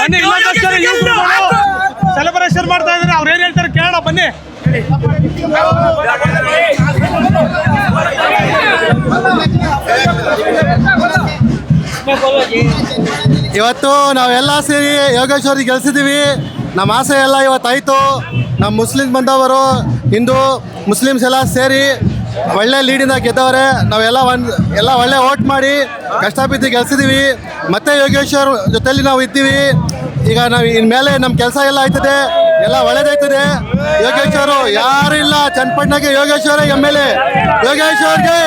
ಬನ್ನಿ ಸೆಲೆಬ್ರೇಷನ್ ಮಾಡ್ತಾ ಇದ್ದಾರೆ. ಅವ್ರು ಏನ್ ಹೇಳ್ತಾರೆ ಕೇಳೋಣ ಬನ್ನಿ. ಇವತ್ತು ನಾವೆಲ್ಲ ಸೇರಿ ಯೋಗೇಶ್ವರಿ ಗೆಲ್ಸಿದ್ದೀವಿ ನಮ್ಮ ಆಸೆ ಎಲ್ಲ ಇವತ್ತಾಯಿತು. ನಮ್ಮ ಮುಸ್ಲಿಂ ಬಂದವರು ಹಿಂದೂ ಮುಸ್ಲಿಮ್ಸ್ ಎಲ್ಲ ಸೇರಿ ಒಳ್ಳೆ ಲೀಡಿಂದ ಗೆದ್ದವ್ರೆ. ನಾವೆಲ್ಲ ಒಂದು ಎಲ್ಲ ಒಳ್ಳೆ ಓಟ್ ಮಾಡಿ ಕಷ್ಟ ಬಿದ್ದು ಗೆಲ್ಸಿದ್ದೀವಿ ಮತ್ತೆ ಯೋಗೇಶ್ವರ್ ಜೊತೆಯಲ್ಲಿ ನಾವು ಇದ್ದೀವಿ. ಈಗ ನಾವು ಇನ್ಮೇಲೆ ನಮ್ಮ ಕೆಲಸ ಎಲ್ಲ ಆಯ್ತದೆ, ಎಲ್ಲ ಒಳ್ಳೇದಾಯ್ತದೆ. ಯೋಗೇಶ್ವರ ಯಾರು ಇಲ್ಲ. ಚನ್ನಪಟ್ಟಣಕ್ಕೆ Yogeshwara M L A. ಯೋಗೇಶ್ವರ್ಗೆ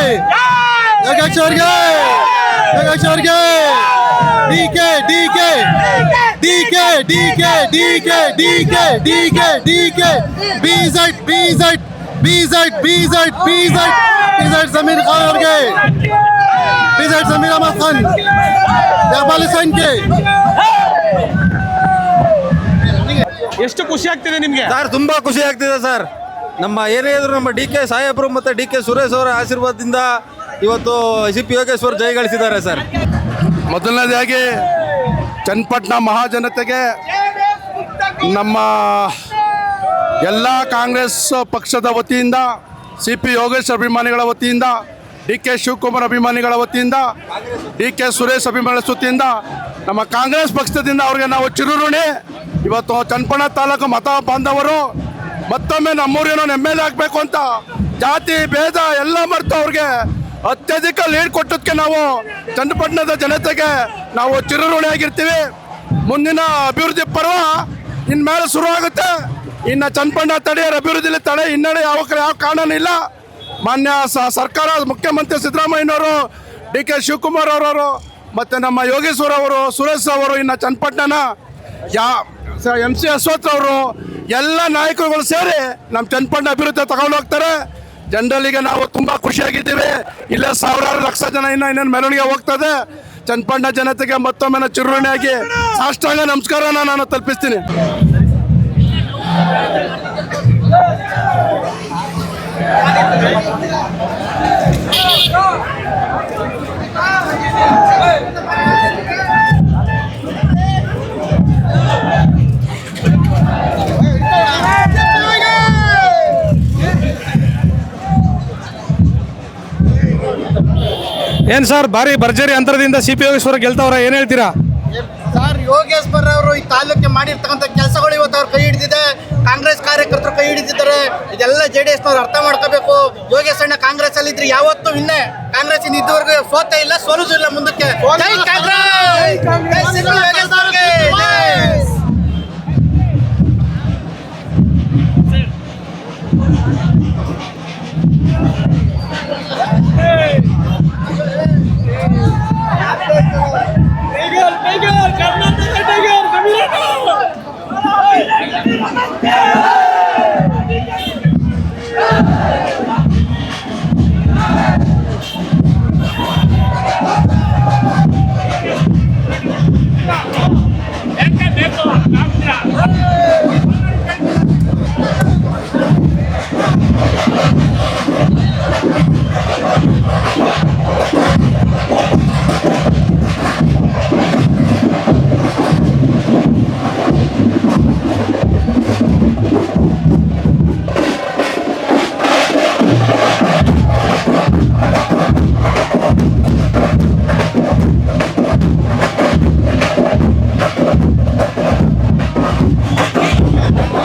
D K D K D K D K D K D K D K D K. B Z B Z B Z B Z B Z B Z Zameer Khan ಅವ್ರಿಗೆ. B Z Zameer Ahmed Khan ಜಗಬಾಲ್ ಹುಸೇನ್ಗೆ ಎಷ್ಟು ಖುಷಿ ಆಗ್ತಿದೆ ನಿಮ್ಗೆ? Sir ತುಂಬಾ ಖುಷಿ ಆಗ್ತಿದೆ ಸರ್. ನಮ್ಮ ಏನೇ ಇದ್ರು ನಮ್ಮ ಡಿ ಕೆ ಸಾಹೇಬ್ರು ಮತ್ತೆ ಡಿ ಕೆ ಸುರೇಶ್ ಅವರ ಆಶೀರ್ವಾದದಿಂದ ಇವತ್ತು ಸಿ ಪಿ ಯೋಗೇಶ್ವರ್ ಜಯಗಳಿಸಿದ್ದಾರೆ ಸರ್. ಮೊದಲನೇದಾಗಿ ಚನ್ನಪಟ್ಟಣ ಮಹಾಜನತೆಗೆ ನಮ್ಮ ಎಲ್ಲ ಕಾಂಗ್ರೆಸ್ ಪಕ್ಷದ ವತಿಯಿಂದ ಸಿ ಪಿ ಯೋಗೇಶ್ ಅಭಿಮಾನಿಗಳ ವತಿಯಿಂದ ಡಿ ಕೆ ಶಿವಕುಮಾರ್ ಅಭಿಮಾನಿಗಳ ವತಿಯಿಂದ ಡಿ ಕೆ ಸುರೇಶ್ ಅಭಿಮಾನಿಗಳ ವತಿಯಿಂದ ನಮ್ಮ ಕಾಂಗ್ರೆಸ್ ಪಕ್ಷದಿಂದ ಅವ್ರಿಗೆ ನಾವು ಚಿರುಋಣಿ. ಇವತ್ತು ಚನ್ನಪಣ ತಾಲೂಕು ಮತ ಬಾಂಧವರು ಮತ್ತೊಮ್ಮೆ ನಮ್ಮೂರಿನ ಎಲ್ ಆಗಬೇಕು ಅಂತ ಜಾತಿ, ಭೇದ ಎಲ್ಲ ಮರೆತು ಅವ್ರಿಗೆ ಅತ್ಯಧಿಕ ಲೀಡ್ ಕೊಟ್ಟದಕ್ಕೆ ನಾವು ಚನ್ನಪಟ್ಟಣದ ಜನತೆಗೆ ನಾವು ಚಿರಋಣಿಯಾಗಿರ್ತೀವಿ ಮುಂದಿನ ಅಭಿವೃದ್ಧಿ ಪರ್ವ ಇನ್ಮೇಲೆ ಶುರು ಆಗುತ್ತೆ. ಇನ್ನು ಚನ್ನಪಣ್ಣ ತಡೆಯರ ಅಭಿವೃದ್ಧಿಲಿ ತಡೆ ಹಿನ್ನಡೆ ಯಾವ ಯಾವ ಕಾರಣನೂ ಇಲ್ಲ. ಮಾನ್ಯ ಸರ್ಕಾರ ಮುಖ್ಯಮಂತ್ರಿ ಸಿದ್ದರಾಮಯ್ಯನವರು, ಡಿ ಕೆ ಶಿವಕುಮಾರ್ ಅವರವರು ಮತ್ತು ನಮ್ಮ ಯೋಗೇಶ್ವರ ಅವರು, ಸುರೇಶ್ ಅವರು, ಇನ್ನು ಚನ್ನಪಟ್ಟಣನ ಯಾ ಎಂ ಸಿ ಅವರು, ಎಲ್ಲ ನಾಯಕರುಗಳು ಸೇರಿ ನಮ್ಮ ಚನ್ನಪಟ್ಟಣ ಅಭಿವೃದ್ಧಿ ತಗೊಂಡು ಹೋಗ್ತಾರೆ. ಜನರಲ್ಲಿಗೆ ನಾವು ತುಂಬಾ ಖುಷಿಯಾಗಿದ್ದೀವಿ. ಇಲ್ಲೇ ಸಾವಿರಾರು ಲಕ್ಷ ಜನ ಇನ್ನ ಇನ್ನೇನು ಮೆರವಣಿಗೆ ಹೋಗ್ತದೆ. ಚನ್ನಪಟ್ಟಣ ಜನತೆಗೆ ಮತ್ತೊಮ್ಮೆ ಚಿರುಣಿಯಾಗಿ ಸಾಷ್ಟಾಂಗ ನಮಸ್ಕಾರನ ನಾನು ತಲುಪಿಸ್ತೀನಿ. ಏನ್ ಸರ್, ಭಾರಿ ಭರ್ಜರಿ ಅಂತರದಿಂದ ಸಿ ಪಿ ಯೋಗೇಶ್ವರ ಗೆಲ್ತಾವ್ರ, ಏನ್ ಹೇಳ್ತೀರಾ? ಸರ್ ಯೋಗೇಶ್ವರ್ ಅವರು ಈ ತಾಲೂಕಿಗೆ ಮಾಡಿರ್ತಕ್ಕಂಥ ಕೆಲಸಗಳು ಇವತ್ತು ಅವ್ರು ಕೈ ಹಿಡಿದಿದೆ. ಕಾಂಗ್ರೆಸ್ ಕಾರ್ಯಕರ್ತರು ಕೈ ಹಿಡಿದಿದ್ದಾರೆ. ಇದೆಲ್ಲ ಜೆ ಡಿ ಎಸ್ನವ್ರು ಅರ್ಥ ಮಾಡ್ಕೋಬೇಕು. ಯೋಗೇಶ್ ಅಣ್ಣ ಕಾಂಗ್ರೆಸ್ ಅಲ್ಲಿ ಇದ್ರೆ ಯಾವತ್ತೂ ಇನ್ನೇ. ಕಾಂಗ್ರೆಸ್ ಇದ್ದವರೆಗೂ ಸೋತೆ ಇಲ್ಲ, ಸೋಲುದು ಇಲ್ಲ ಮುಂದಕ್ಕೆ. Yeah!